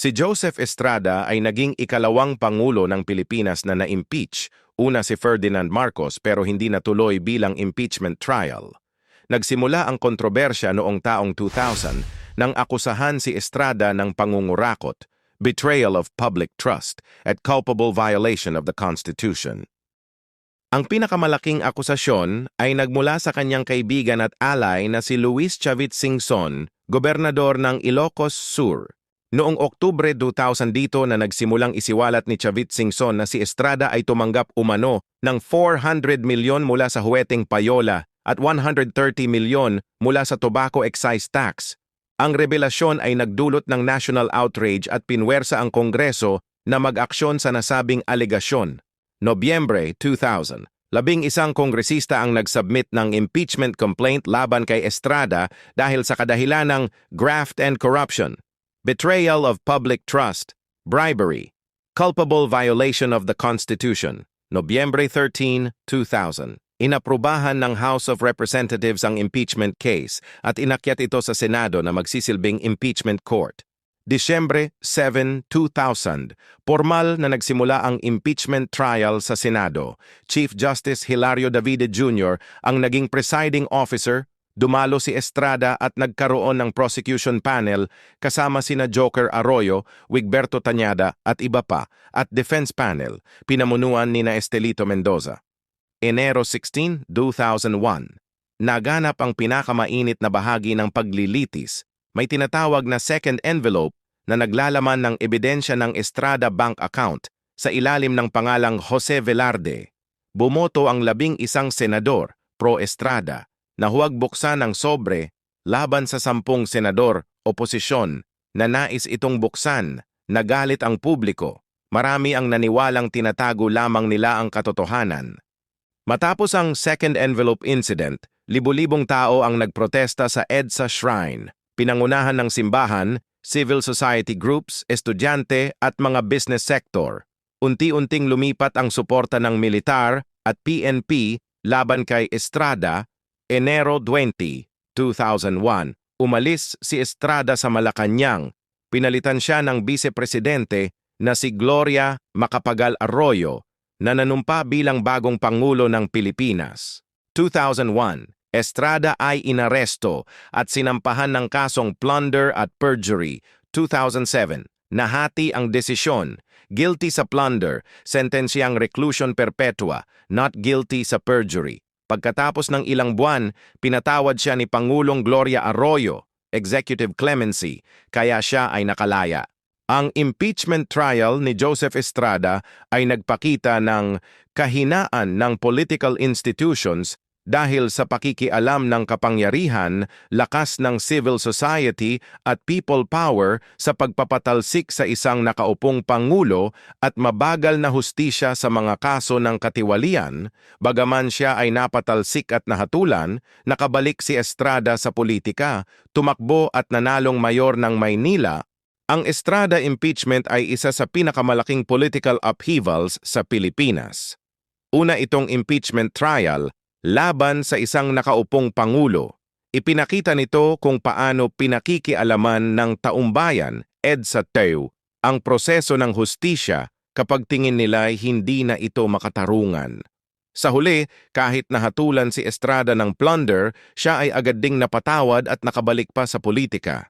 Si Joseph Estrada ay naging ikalawang pangulo ng Pilipinas na na-impeach, una si Ferdinand Marcos pero hindi natuloy bilang impeachment trial. Nagsimula ang kontrobersya noong taong 2000 nang akusahan si Estrada ng pangungurakot, betrayal of public trust, at culpable violation of the Constitution. Ang pinakamalaking akusasyon ay nagmula sa kanyang kaibigan at alay na si Luis Chavit Singson, gobernador ng Ilocos Sur. Noong Oktubre 2000 dito na nagsimulang isiwalat ni Chavit Singson na si Estrada ay tumanggap umano ng 400 milyon mula sa huweteng payola at 130 milyon mula sa tobacco excise tax. Ang revelasyon ay nagdulot ng national outrage at pinwersa ang Kongreso na mag-aksyon sa nasabing alegasyon. Nobyembre 2000, labing isang kongresista ang nagsubmit ng impeachment complaint laban kay Estrada dahil sa kadahilan ng graft and corruption, betrayal of public trust, bribery, culpable violation of the Constitution. Nobyembre 13, 2000. Inaprubahan ng House of Representatives ang impeachment case at inakyat ito sa Senado na magsisilbing impeachment court. Disyembre 7, 2000, formal na nagsimula ang impeachment trial sa Senado. Chief Justice Hilario Davide Jr. ang naging presiding officer, dumalo si Estrada at nagkaroon ng prosecution panel kasama sina Joker Arroyo, Wigberto Tañada at iba pa, at defense panel, pinamunuan ni na Estelito Mendoza. Enero 16, 2001. Naganap ang pinakamainit na bahagi ng paglilitis may tinatawag na second envelope na naglalaman ng ebidensya ng Estrada Bank account sa ilalim ng pangalang Jose Velarde. Bumoto ang labing isang senador, pro-Estrada, na huwag buksan ang sobre laban sa sampung senador, oposisyon, na nais itong buksan, nagalit ang publiko. Marami ang naniwalang tinatago lamang nila ang katotohanan. Matapos ang second envelope incident, libu-libong tao ang nagprotesta sa EDSA Shrine pinangunahan ng simbahan, civil society groups, estudyante at mga business sector. Unti-unting lumipat ang suporta ng militar at PNP laban kay Estrada, Enero 20, 2001. Umalis si Estrada sa Malacanang. Pinalitan siya ng vice-presidente na si Gloria Macapagal Arroyo na nanumpa bilang bagong Pangulo ng Pilipinas. 2001 Estrada ay inaresto at sinampahan ng kasong plunder at perjury 2007. Nahati ang desisyon, guilty sa plunder, sentensyang reclusion perpetua, not guilty sa perjury. Pagkatapos ng ilang buwan, pinatawad siya ni Pangulong Gloria Arroyo, executive clemency, kaya siya ay nakalaya. Ang impeachment trial ni Joseph Estrada ay nagpakita ng kahinaan ng political institutions dahil sa pakikialam ng kapangyarihan, lakas ng civil society at people power sa pagpapatalsik sa isang nakaupong pangulo at mabagal na hustisya sa mga kaso ng katiwalian, bagaman siya ay napatalsik at nahatulan, nakabalik si Estrada sa politika, tumakbo at nanalong mayor ng Maynila ang Estrada impeachment ay isa sa pinakamalaking political upheavals sa Pilipinas. Una itong impeachment trial laban sa isang nakaupong pangulo. Ipinakita nito kung paano pinakikialaman ng taumbayan, EDSA TEU, ang proseso ng hustisya kapag tingin nila hindi na ito makatarungan. Sa huli, kahit nahatulan si Estrada ng plunder, siya ay agad ding napatawad at nakabalik pa sa politika.